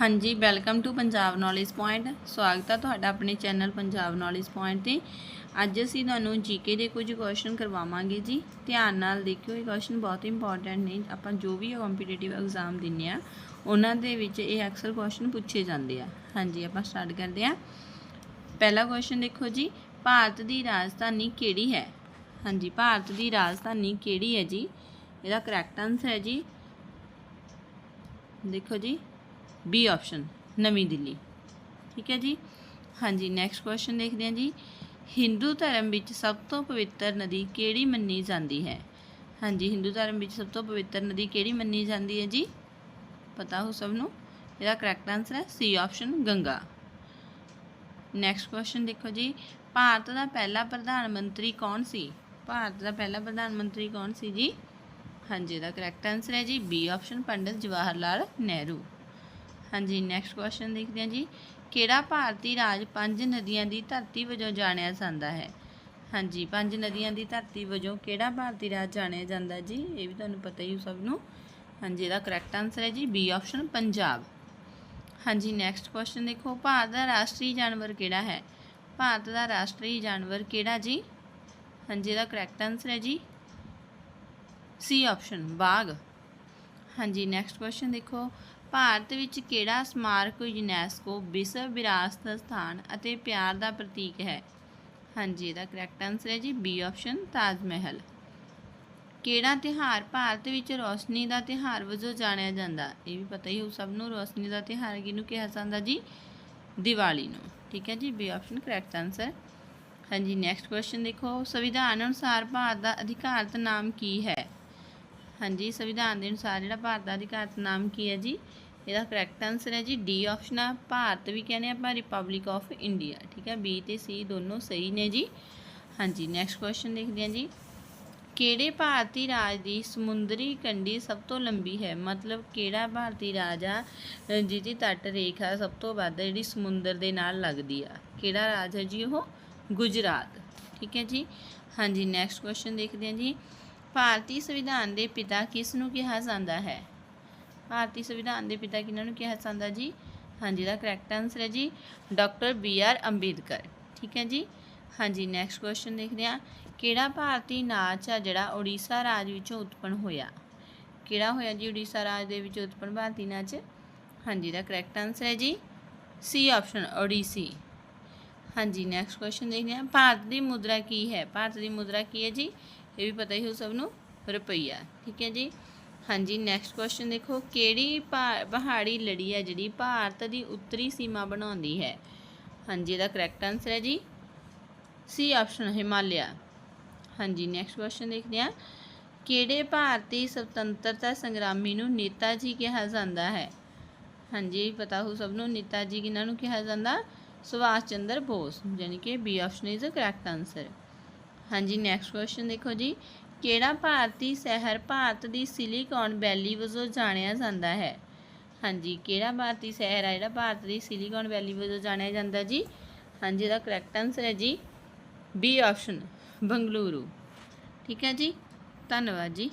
ਹਾਂਜੀ welcome to Punjab knowledge point ਸਵਾਗਤ ਹੈ ਤੁਹਾਡਾ ਆਪਣੇ ਚੈਨਲ ਪੰਜਾਬ ਨੌਲੇਜ ਪੁਆਇੰਟ ਤੇ। ਅੱਜ ਅਸੀਂ ਤੁਹਾਨੂੰ ਜੀਕੇ ਦੇ ਕੁਝ ਕੁਐਸਚਨ ਕਰਵਾਵਾਂਗੇ ਜੀ। ਧਿਆਨ ਨਾਲ ਦੇਖਿਓ, ਇਹ ਕੁਐਸਚਨ ਬਹੁਤ ਇੰਪੋਰਟੈਂਟ ਨੇ। ਆਪਾਂ ਜੋ ਵੀ ਕੰਪੀਟੀਟਿਵ ਐਗਜ਼ਾਮ ਦਿੰਨੇ ਆ, ਉਹਨਾਂ ਦੇ ਵਿੱਚ ਇਹ ਅਕਸਰ ਕੁਐਸਚਨ ਪੁੱਛੇ ਜਾਂਦੇ ਆ। ਹਾਂਜੀ, ਆਪਾਂ ਸਟਾਰਟ ਕਰਦੇ ਆ। ਪਹਿਲਾ ਕੁਐਸਚਨ ਦੇਖੋ ਜੀ, ਭਾਰਤ ਦੀ ਰਾਜਧਾਨੀ ਕਿਹੜੀ ਹੈ? ਹਾਂਜੀ, ਭਾਰਤ ਦੀ ਰਾਜਧਾਨੀ ਕਿਹੜੀ ਹੈ ਜੀ? ਇਹਦਾ ਕਰੈਕਟ ਆਨਸਰ ਹੈ ਜੀ। ਦੇਖੋ ਜੀ ਬੀ ਆਪਸ਼ਨ ਨਵੀਂ ਦਿੱਲੀ। ਠੀਕ ਹੈ ਜੀ? ਹਾਂਜੀ ਨੈਕਸਟ ਕੁਐਸਚਨ ਦੇਖਦੇ ਹਾਂ ਜੀ। ਹਿੰਦੂ ਧਰਮ ਵਿੱਚ ਸਭ ਤੋਂ ਪਵਿੱਤਰ ਨਦੀ ਕਿਹੜੀ ਮੰਨੀ ਜਾਂਦੀ ਹੈ? ਹਾਂਜੀ ਹਿੰਦੂ ਧਰਮ ਵਿੱਚ ਸਭ ਤੋਂ ਪਵਿੱਤਰ ਨਦੀ ਕਿਹੜੀ ਮੰਨੀ ਜਾਂਦੀ ਹੈ ਜੀ? ਪਤਾ ਹੋ ਸਭ ਨੂੰ? ਇਹਦਾ ਕਰੈਕਟ ਆਨਸਰ ਹੈ C option Ganga. Next question ਦੇਖੋ ਜੀ। ਭਾਰਤ ਦਾ ਪਹਿਲਾ ਪ੍ਰਧਾਨ ਮੰਤਰੀ ਕੌਣ ਸੀ? ਭਾਰਤ ਦਾ ਪਹਿਲਾ ਪ੍ਰਧਾਨ ਮੰਤਰੀ ਕੌਣ ਸੀ ਜੀ? ਹਾਂਜੀ, ਇਹਦਾ ਕਰੈਕਟ ਆਨਸਰ ਹੈ ਜੀ ਬੀ ਆਪਸ਼ਨ ਪੰਡਿਤ ਜਵਾਹਰ ਲਾਲ ਨਹਿਰੂ। ਹਾਂਜੀ ਨੈਕਸਟ ਕੁਐਸਚਨ ਦੇਖਦੇ ਹਾਂ ਜੀ। ਕਿਹੜਾ ਭਾਰਤੀ ਰਾਜ ਪੰਜ ਨਦੀਆਂ ਦੀ ਧਰਤੀ ਵਜੋਂ ਜਾਣਿਆ ਜਾਂਦਾ ਹੈ? ਹਾਂਜੀ, ਪੰਜ ਨਦੀਆਂ ਦੀ ਧਰਤੀ ਵਜੋਂ ਕਿਹੜਾ ਭਾਰਤੀ ਰਾਜ ਜਾਣਿਆ ਜਾਂਦਾ ਜੀ? ਇਹ ਵੀ ਤੁਹਾਨੂੰ ਪਤਾ ਹੀ ਹੋ ਸਭ ਨੂੰ। ਹਾਂਜੀ, ਇਹਦਾ ਕਰੈਕਟ ਆਨਸਰ ਹੈ ਜੀ ਬੀ ਆਪਸ਼ਨ ਪੰਜਾਬ। ਹਾਂਜੀ ਨੈਕਸਟ ਕੁਐਸਚਨ ਦੇਖੋ, ਭਾਰਤ ਦਾ ਰਾਸ਼ਟਰੀ ਜਾਨਵਰ ਕਿਹੜਾ ਹੈ? ਭਾਰਤ ਦਾ ਰਾਸ਼ਟਰੀ ਜਾਨਵਰ ਕਿਹੜਾ ਜੀ? ਹਾਂਜੀ, ਇਹਦਾ ਕਰੈਕਟ ਆਨਸਰ ਹੈ ਜੀ ਸੀ ਆਪਸ਼ਨ ਬਾਗ। ਹਾਂਜੀ ਨੈਕਸਟ ਕੁਐਸਚਨ ਦੇਖੋ ਭਾਰਤ ਵਿੱਚ ਕਿਹੜਾ ਸਮਾਰਕ ਯੂਨੈਸਕੋ ਵਿਸ਼ਵ ਵਿਰਾਸਤ ਸਥਾਨ ਅਤੇ ਪਿਆਰ ਦਾ ਪ੍ਰਤੀਕ ਹੈ? ਹਾਂਜੀ, ਇਹਦਾ ਕਰੈਕਟ ਆਨਸਰ ਹੈ ਜੀ ਬੀ ਆਪਸ਼ਨ ਤਾਜ ਮਹਿਲ। ਕਿਹੜਾ ਤਿਉਹਾਰ ਭਾਰਤ ਵਿੱਚ ਰੋਸ਼ਨੀ ਦਾ ਤਿਉਹਾਰ ਵਜੋਂ ਜਾਣਿਆ ਜਾਂਦਾ? ਇਹ ਵੀ ਪਤਾ ਹੀ ਹੋ ਸਭ ਨੂੰ, ਰੋਸ਼ਨੀ ਦਾ ਤਿਉਹਾਰ ਕਿਹਨੂੰ ਕਿਹਾ ਜਾਂਦਾ ਜੀ? ਦੀਵਾਲੀ ਨੂੰ। ਠੀਕ ਹੈ ਜੀ ਬੀ ਆਪਸ਼ਨ ਕਰੈਕਟ ਆਨਸਰ ਹਾਂਜੀ ਨੈਕਸਟ ਕੁਐਸਚਨ ਦੇਖੋ। ਸੰਵਿਧਾਨ ਅਨੁਸਾਰ ਭਾਰਤ ਦਾ ਅਧਿਕਾਰਤ ਨਾਮ ਕੀ ਹੈ? ਹਾਂਜੀ, ਸੰਵਿਧਾਨ ਦੇ ਅਨੁਸਾਰ ਜਿਹੜਾ ਭਾਰਤ ਦਾ ਅਧਿਕਾਰਤ ਨਾਮ ਕੀ ਹੈ ਜੀ? ਇਹਦਾ ਕਰੈਕਟ ਆਨਸਰ ਹੈ ਜੀ ਡੀ ਆਪਸ਼ਨ ਆ, ਭਾਰਤ ਵੀ ਕਹਿੰਦੇ ਆਪਾਂ ਰਿਪਬਲਿਕ ਆਫ ਇੰਡੀਆ ਠੀਕ ਹੈ? ਬੀ ਤੇ ਸੀ ਦੋਨੋਂ ਸਹੀ ਨੇ ਜੀ। ਹਾਂਜੀ ਨੈਕਸਟ ਕੁਐਸਚਨ ਦੇਖਦੇ ਹਾਂ ਜੀ। ਕਿਹੜੇ ਭਾਰਤੀ ਰਾਜ ਦੀ ਸਮੁੰਦਰੀ ਕੰਢੀ ਸਭ ਤੋਂ ਲੰਬੀ ਹੈ? ਮਤਲਬ ਕਿਹੜਾ ਭਾਰਤੀ ਰਾਜ ਆ, ਜਿਹਦੀ ਤੱਟ ਰੇਖਾ ਸਭ ਤੋਂ ਵੱਧ ਜਿਹੜੀ ਸਮੁੰਦਰ ਦੇ ਨਾਲ ਲੱਗਦੀ ਆ? ਕਿਹੜਾ ਰਾਜ ਹੈ ਜੀ ਉਹ? ਗੁਜਰਾਤ, ਠੀਕ ਹੈ ਜੀ? ਹਾਂਜੀ ਨੈਕਸਟ ਕੁਐਸਚਨ ਦੇਖਦੇ ਹਾਂ ਜੀ। ਭਾਰਤੀ ਸੰਵਿਧਾਨ ਦੇ ਪਿਤਾ ਕਿਸ ਨੂੰ ਕਿਹਾ ਜਾਂਦਾ ਹੈ? ਭਾਰਤੀ ਸੰਵਿਧਾਨ ਦੇ ਪਿਤਾ ਕਿਹਨਾਂ ਨੂੰ ਕਿਹਾ ਜਾਂਦਾ ਜੀ? ਹਾਂਜੀ ਦਾ ਕਰੈਕਟ ਆਨਸਰ ਹੈ ਜੀ ਡਾਕਟਰ ਬੀ ਆਰ ਅੰਬੇਦਕਰ। ਠੀਕ ਹੈ ਜੀ? ਹਾਂਜੀ ਨੈਕਸਟ ਕੁਐਸਚਨ ਦੇਖਦੇ ਹਾਂ। ਕਿਹੜਾ ਭਾਰਤੀ ਨਾਚ ਆ ਜਿਹੜਾ ਉੜੀਸਾ ਰਾਜ ਵਿੱਚੋਂ ਉਤਪੰਨ ਹੋਇਆ? ਕਿਹੜਾ ਹੋਇਆ ਜੀ ਉੜੀਸਾ ਰਾਜ ਦੇ ਵਿੱਚ ਉਤਪੰਨ ਭਾਰਤੀ ਨਾਚ? ਹਾਂਜੀ ਦਾ ਕਰੈਕਟ ਆਨਸਰ ਹੈ ਜੀ ਸੀ ਆਪਸ਼ਨ ਓਡੀਸੀ ਹਾਂਜੀ ਨੈਕਸਟ ਕੁਐਸਚਨ ਦੇਖਦੇ ਹਾਂ। ਭਾਰਤ ਦੀ ਮੁਦਰਾ ਕੀ ਹੈ? ਭਾਰਤ ਦੀ ਮੁਦਰਾ ਕੀ ਹੈ ਜੀ? ਇਹ ਵੀ ਪਤਾ ਹੀ ਹੋ ਸਭ ਨੂੰ, ਰੁਪਈਆ, ਠੀਕ ਹੈ ਜੀ? ਹਾਂਜੀ ਨੈਕਸਟ ਕੁਐਸਚਨ ਦੇਖੋ, ਕਿਹੜੀ ਪਹਾ- ਪਹਾੜੀ ਲੜੀ ਹੈ ਜਿਹੜੀ ਭਾਰਤ ਦੀ ਉੱਤਰੀ ਸੀਮਾ ਬਣਾਉਂਦੀ ਹੈ? ਹਾਂਜੀ, ਇਹਦਾ ਕਰੈਕਟ ਆਨਸਰ ਹੈ ਜੀ। C option Himalaya. ਹਾਂਜੀ ਨੈਕਸਟ ਕੁਐਸਚਨ ਦੇਖਦੇ ਹਾਂ। ਕਿਹੜੇ ਭਾਰਤੀ ਸੁਤੰਤਰਤਾ ਸੰਗਰਾਮੀ ਨੂੰ ਨੇਤਾ ਜੀ ਕਿਹਾ ਜਾਂਦਾ ਹੈ? ਹਾਂਜੀ ਪਤਾ ਹੋ ਸਭ ਨੂੰ, ਨੇਤਾ ਜੀ ਕਿਹਨਾਂ ਨੂੰ ਕਿਹਾ ਜਾਂਦਾ? ਸੁਭਾਸ਼ ਚੰਦਰ ਬੋਸ ਯਾਨੀ ਕਿ B option is correct answer ਹਾਂਜੀ ਨੈਕਸਟ ਕੁਐਸਚਨ ਦੇਖੋ ਜੀ। ਕਿਹੜਾ ਭਾਰਤੀ ਸ਼ਹਿਰ ਭਾਰਤ ਦੀ ਸਿਲੀਕਾਨ ਵੈਲੀ ਵਜੋਂ ਜਾਣਿਆ ਜਾਂਦਾ ਹੈ? ਹਾਂਜੀ, ਕਿਹੜਾ ਭਾਰਤੀ ਸ਼ਹਿਰ ਹੈ ਜਿਹੜਾ ਭਾਰਤ ਦੀ ਸਿਲੀਕਾਨ ਵੈਲੀ ਵਜੋਂ ਜਾਣਿਆ ਜਾਂਦਾ ਜੀ? ਹਾਂਜੀ, ਇਹਦਾ ਕਰੈਕਟ ਆਨਸਰ ਹੈ ਜੀ। B option Bengaluru. ਠੀਕ ਹੈ ਜੀ? ਧੰਨਵਾਦ ਜੀ।